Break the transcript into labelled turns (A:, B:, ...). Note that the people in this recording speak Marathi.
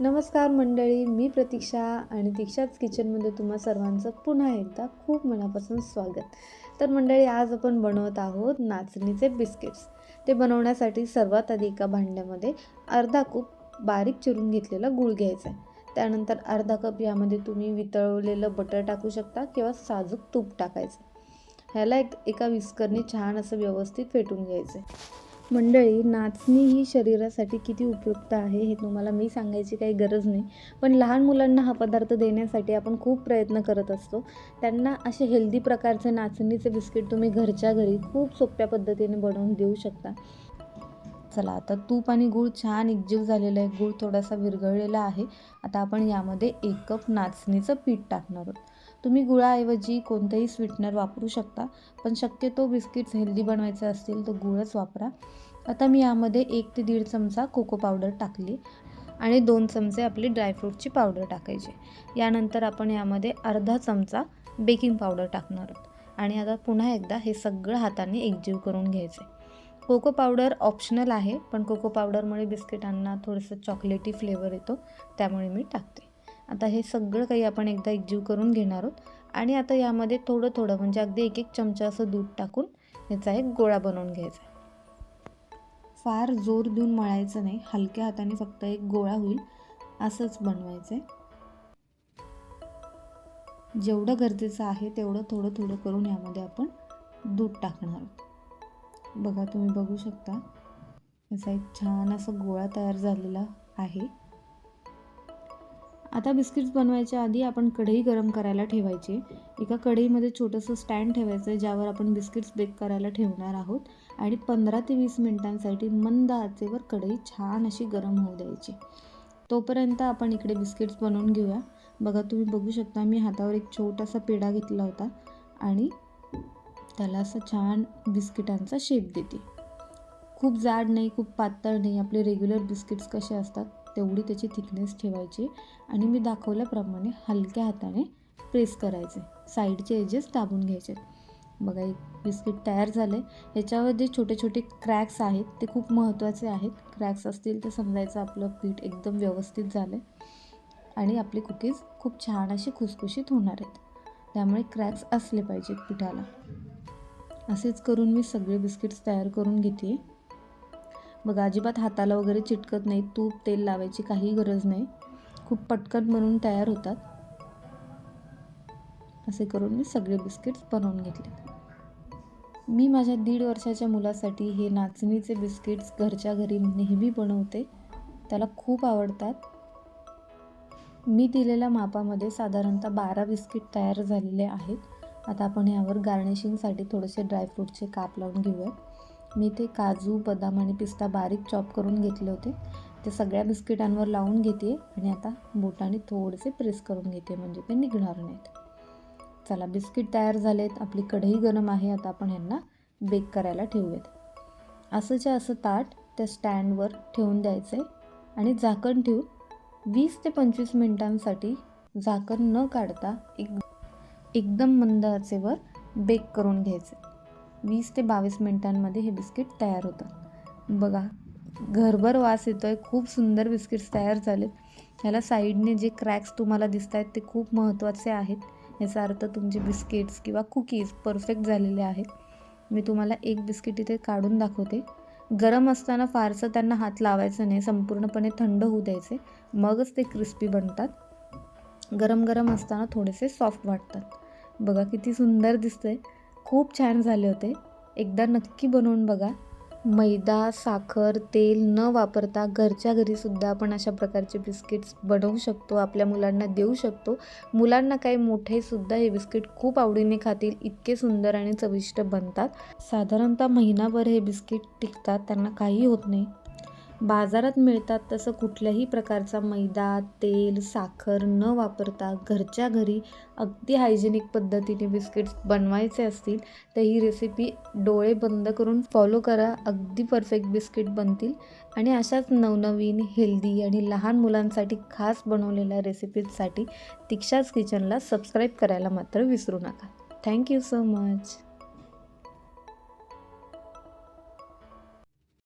A: नमस्कार मंडळी मी प्रतीक्षा आणि दीक्षाच किचनमध्ये तुम्हा सर्वांचं पुन्हा एकदा खूप मनापासून स्वागत. तर मंडळी आज आपण बनवत आहोत नाचणीचे बिस्किट्स. ते बनवण्यासाठी सर्वात आधी एका भांड्यामध्ये अर्धा कप बारीक चिरून घेतलेला गूळ घ्यायचा आहे. त्यानंतर अर्धा कप यामध्ये तुम्ही वितळवलेलं बटर टाकू शकता किंवा साजूक तूप टाकायचं. ह्याला एक एका विस्करने छान असं व्यवस्थित फेटून घ्यायचं आहे. मंडळी नाचणी ही शरीरासाठी किती उपयुक्त आहे हे तुम्हाला मी सांगायची काही गरज नाही. पण लहान मुलांना हा पदार्थ देण्यासाठी आपण खूप प्रयत्न करत असतो. त्यांना असे हेल्दी प्रकारचे नाचणीचे बिस्किट तुम्ही घरच्या घरी खूप सोप्या पद्धतीने बनवून देऊ शकता. चला आता तूप आणि गूळ छान एकजीव झालेला आहे. गूळ थोडासा विरघळलेला आहे. आता आपण यामध्ये एक कप नाचणीचं पीठ टाकणार आहोत. तुम्ही गुळाऐवजी कोणतंही स्वीटनर वापरू शकता पण शक्यतो बिस्किट्स हेल्दी बनवायचे असतील तर गुळच वापरा. आता मी यामध्ये एक ते दीड चमचा कोको पावडर टाकली आणि दोन चमचे आपली ड्रायफ्रूटची पावडर टाकायची. यानंतर आपण यामध्ये अर्धा चमचा बेकिंग पावडर टाकणार आहोत. आणि आता पुन्हा एकदा हे सगळं हाताने एकजीव करून घ्यायचे. कोको पावडर ऑप्शनल आहे पण कोको पावडरमुळे बिस्किटांना थोडंसं चॉकलेटी फ्लेवर येतो त्यामुळे मी टाकते. आता हे सगळं काही आपण एकदा एकजीव करून घेणार आहोत. आणि आता यामध्ये थोडं थोडं म्हणजे अगदी एक एक चमचा असं दूध टाकून याचा एक गोळा बनवून घ्यायचा फार जोर देऊन मळायचं नाही हलक्या हाताने फक्त एक गोळा होईल असंच बनवायचं जेवढं गरजेचं आहे तेवढं थोडं थोडं करून यामध्ये आपण दूध टाकणार आहोत. बघा तुम्ही बघू शकता याचा एक छान असा गोळा तयार झालेला आहे. आता बिस्किट्स बनवायच्या आधी आपण कढई गरम करायला ठेवायची. एका कढईमध्ये छोटंसं स्टँड ठेवायचं आहे ज्यावर आपण बिस्किट्स बेक करायला ठेवणार आहोत. आणि पंधरा ते वीस मिनिटांसाठी मंद आचेवर कढई छान अशी गरम होऊ द्यायची. तोपर्यंत आपण इकडे बिस्किट्स बनवून घेऊया. बघा तुम्ही बघू शकता मी हातावर एक छोटासा पेढा घेतला होता. आणि त्याला असं छान बिस्किटांचा शेप देते. खूप जाड नाही खूप पातळ नाही. आपले रेग्युलर बिस्किट्स कसे असतात? तेवढी त्याची थिकनेस ठेवायची आणि मी दाखवल्याप्रमाणे हलक्या हाताने प्रेस करायचे. साईडचे एजेस दाबून घ्यायचे. बघा एक बिस्किट तयार झालं. आहे याच्यावर जे छोटे छोटे क्रॅक्स आहेत. ते खूप महत्त्वाचे आहेत. क्रॅक्स असतील तर समजायचं आपलं पीठ एकदम व्यवस्थित झालं आहे आणि आपली कुकीज खूप छान असे खुसखुशीत होणार आहेत. त्यामुळे क्रॅक्स असले पाहिजेत पिठाला. असेच करून मी सगळे बिस्किट्स तयार करून घेते. बघा अजिबात हाताला वगैरे चिटकत नाही तूप तेल लावायची काही गरज नाही. खूप पटकन बनवून तयार होतात. असे करून मी सगळे बिस्किट्स बनवून घेतले. मी माझ्या दीड वर्षाच्या मुलासाठी हे नाचणीचे बिस्किट्स घरच्या घरी नेहमी बनवते. त्याला खूप आवडतात. मी दिलेल्या मापामध्ये साधारणतः बारा बिस्किट तयार झालेले आहेत. आता आपण यावर गार्निशिंगसाठी थोडेसे ड्रायफ्रूटचे काप लावून घेऊया मी ते काजू बदाम आणि पिस्ता बारीक चॉप करून घेतले होते. ते सगळ्या बिस्किटांवर लावून घेते आणि आता बोटाने थोडेसे प्रेस करून घेते म्हणजे ते निघणार नाहीत. चला बिस्किट तयार झालेत. आपली कढई गरम आहे. आता आपण ह्यांना बेक करायला ठेवूयात. असंच्या असं ताट त्या स्टँडवर ठेवून द्यायचं आहे आणि झाकण ठेवून वीस ते पंचवीस मिनटांसाठी झाकण न काढता एक एकदम मंद आचेवर बेक करून घ्यायचं वीस ते बावीस मिनटांमध्ये हे बिस्किट तयार होतात बघा घरभर वास येतो आहे खूप सुंदर बिस्किट्स तयार झालेत. ह्याला साईडने जे क्रॅक्स तुम्हाला दिसत आहेत ते खूप महत्त्वाचे आहेत. याचा अर्थ तुमचे बिस्किट्स किंवा कुकीज परफेक्ट झालेले आहेत. मी तुम्हाला एक बिस्किट इथे काढून दाखवते. गरम असताना फारसं त्यांना हात लावायचं नाही संपूर्णपणे थंड होऊ द्यायचे. मगच ते क्रिस्पी बनतात. गरम गरम असताना थोडेसे सॉफ्ट वाटतात. बघा किती सुंदर दिसतंय. खूप छान झाले होते. एकदा नक्की बनवून बघा. मैदा साखर तेल न वापरता घरच्या घरीसुद्धा आपण अशा प्रकारचे बिस्किट्स बनवू शकतो आपल्या मुलांना देऊ शकतो. मुलांना काही मोठेसुद्धा हे बिस्किट खूप आवडीने खातील इतके सुंदर आणि चविष्ट बनतात. साधारणतः महिनाभर हे बिस्किट टिकतात त्यांना काही होत नाही. बाजारात मिळतात तसं कुठल्याही प्रकारचा मैदा तेल साखर न वापरता घरच्या घरी अगदी हायजेनिक पद्धतीने बिस्किट्स बनवायचे असतील तर ही रेसिपी डोळे बंद करून फॉलो करा. अगदी परफेक्ट बिस्किट बनतील. आणि अशाच नवनवीन हेल्दी आणि लहान मुलांसाठी खास बनवलेल्या रेसिपीजसाठी दीक्षाज किचनला सबस्क्राईब करायला मात्र विसरू नका. Thank you so much